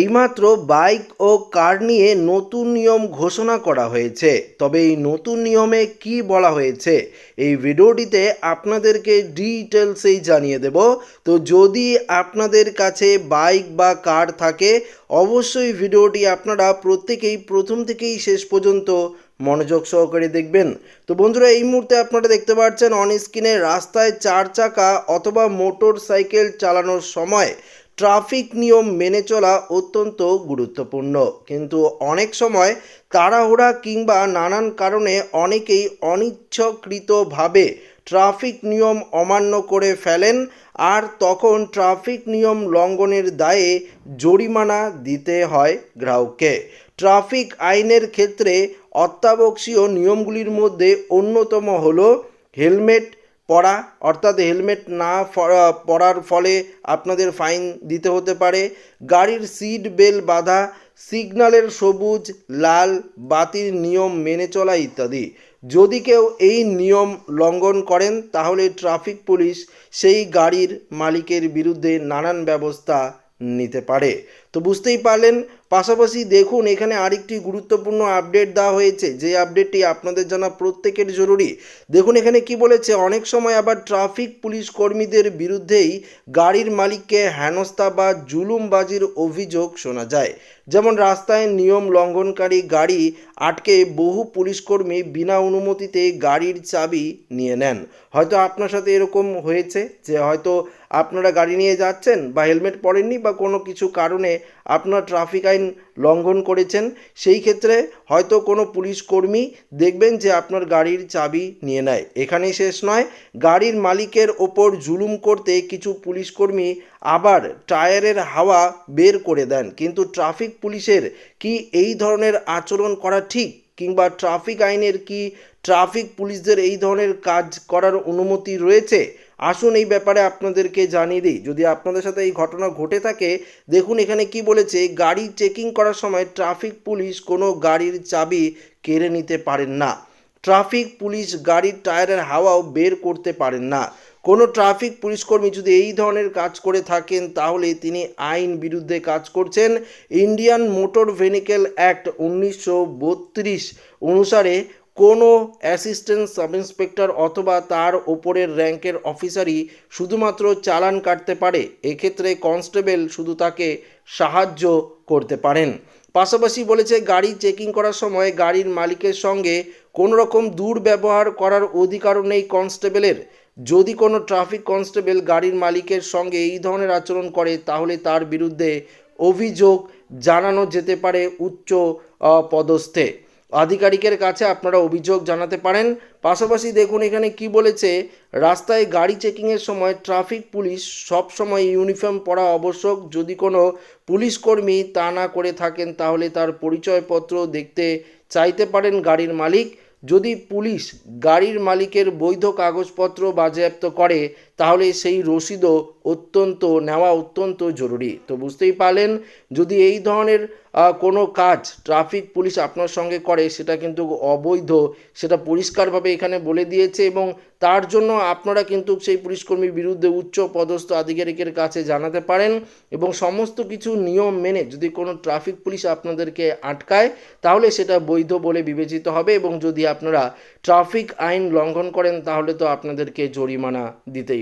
এইমাত্র বাইক ও কার নিয়ে নতুন নিয়ম ঘোষণা করা হয়েছে। তবে এই নতুন নিয়মে কি বলা হয়েছে, এই ভিডিওটিতে আপনাদেরকে ডিটেলসেই জানিয়ে দেব। তো যদি আপনাদের কাছে বাইক বা কার থাকে, অবশ্যই ভিডিওটি আপনারা প্রত্যেকেই প্রথম থেকেই শেষ পর্যন্ত মনোযোগ সহকারে দেখবেন। তো বন্ধুরা, এই মুহূর্তে আপনারা দেখতে পাচ্ছেন অন স্ক্রিনে রাস্তায় চার চাকা অথবা মোটর সাইকেল চালানোর সময় ট্রাফিক নিয়ম মেনে চলা অত্যন্ত গুরুত্বপূর্ণ। কিন্তু অনেক সময় তাড়াহুড়া কিংবা নানান কারণে অনেকেই অনিচ্ছকৃতভাবে ট্রাফিক নিয়ম অমান্য করে ফেলেন আর তখন ট্রাফিক নিয়ম লঙ্ঘনের দায়ে জরিমানা দিতে হয় গ্রাহককে। ট্রাফিক আইনের ক্ষেত্রে অত্যাবশ্যীয় নিয়মগুলির মধ্যে অন্যতম হলো হেলমেট পরা অর্থাৎ হেলমেট না পরার ফলে আপনাদের ফাইন দিতে হতে পারে। গাড়ির সিট বেল্ট বাঁধা, সিগন্যালের সবুজ, লাল, বাতির নিয়ম মেনে চলা ইত্যাদি। যদি কেউ এই নিয়ম লঙ্ঘন করেন, তাহলে ট্রাফিক পুলিশ সেই গাড়ির মালিকের বিরুদ্ধে নানান ব্যবস্থা নিতে পারে। তো বুঝতেই পারলেন। পাশাপাশি দেখুন, এখানে আরেকটি গুরুত্বপূর্ণ আপডেট দেওয়া হয়েছে। যে আপডেটটি আপনাদের জানা প্রত্যেকের জরুরি। দেখুন, এখানে কি বলেছে, অনেক সময় আবার ট্রাফিক পুলিশ কর্মীদের বিরুদ্ধেই গাড়ির মালিককে হেনস্থা বা জুলুমবাজির অভিযোগ শোনা যায়। যেমন, রাস্তায় নিয়ম লঙ্ঘনকারী গাড়ি আটকে বহু পুলিশকর্মী বিনা অনুমতিতে গাড়ির চাবি নিয়ে নেন। হয়তো আপনার সাথে এরকম হয়েছে যে হয়তো আপনারা গাড়ি নিয়ে যাচ্ছেন বা হেলমেট পরেননি বা কোনো কিছু কারণে আপনার ট্রাফিক আইন লঙ্ঘন করেছেন, সেই ক্ষেত্রে হয়তো কোনো পুলিশ কর্মী দেখবেন যে আপনার গাড়ির চাবি নিয়ে নেয়। এখানেই শেষ নয়, গাড়ির মালিকের ওপর জুলুম করতে কিছু পুলিশ কর্মী আবার টায়ারের হাওয়া বের করে দেন। কিন্তু ট্রাফিক পুলিশের কি এই ধরনের আচরণ করা ঠিক? কিংবা ট্রাফিক আইনের কি ট্রাফিক পুলিশদের এই ধরনের কাজ করার অনুমতি রয়েছে? আসুন এই ব্যাপারে আপনাদেরকে জানিয়ে দিই। যদি আপনাদের সাথে এই ঘটনা ঘটে থাকে, দেখুন এখানে কি বলেছে, গাড়ি চেকিং করার সময় ট্রাফিক পুলিশ কোনো গাড়ির চাবি কেড়ে নিতে পারেন না। ট্রাফিক পুলিশ গাড়ির টায়ারের হাওয়াও বের করতে পারেন না। কোনো ট্রাফিক পুলিশকর্মী যদি এই ধরনের কাজ করে থাকেন, তাহলে তিনি আইন বিরুদ্ধে কাজ করছেন। ইন্ডিয়ান মোটর ভেহিকেল অ্যাক্ট উনিশশো বত্রিশ অনুসারে কোনো অ্যাসিস্ট্যান্ট সাব ইন্সপেক্টর অথবা তার ওপরের র্যাঙ্কের অফিসারই শুধুমাত্র চালান কাটতে পারে, এক্ষেত্রে কনস্টেবল শুধু তাকে সাহায্য করতে পারেন। পাশাপাশি বলেছে, গাড়ি চেকিং করার সময় গাড়ির মালিকের সঙ্গে কোনো রকম দুর্ব্যবহার করার অধিকারও নেই কনস্টেবলের। যদি কোনো ট্রাফিক কনস্টেবল গাড়ির মালিকের সঙ্গে এই ধরনের আচরণ করে, তাহলে তার বিরুদ্ধে অভিযোগ জানানো যেতে পারে উচ্চ পদস্থে। আধিকারিকের কাছে আপনারা অভিযোগ জানাতে পারেন। পাশাপাশি দেখুন, এখানে কি বলেছে, রাস্তায় গাড়ি চেকিংয়ের সময় ট্রাফিক পুলিশ সব সময় ইউনিফর্ম পরা আবশ্যক। যদি কোনো পুলিশ কর্মী তা না করে থাকেন, তাহলে তার পরিচয়পত্র দেখতে চাইতে পারেন গাড়ির মালিক। যদি পুলিশ গাড়ির মালিকের বৈধ কাগজপত্র বাজেয়াপ্ত করে তাহলে সেই রসিদও অত্যন্ত, নেওয়া অত্যন্ত জরুরি। তো বুঝতেই পারলেন, যদি এই ধরনের কোনো কাজ ট্রাফিক পুলিশ আপনার সঙ্গে করে, সেটা কিন্তু অবৈধ, সেটা পরিষ্কারভাবে এখানে বলে দিয়েছে এবং তার জন্য আপনারা কিন্তু সেই পুলিশকর্মীর বিরুদ্ধে উচ্চ পদস্থ আধিকারিকের কাছে জানাতে পারেন এবং সমস্ত কিছু নিয়ম মেনে যদি কোনো ট্রাফিক পুলিশ আপনাদেরকে আটকায়, তাহলে সেটা বৈধ বলে বিবেচিত হবে এবং যদি আপনারা ট্রাফিক আইন লঙ্ঘন করেন, তাহলে তো আপনাদেরকে জরিমানা দিতেই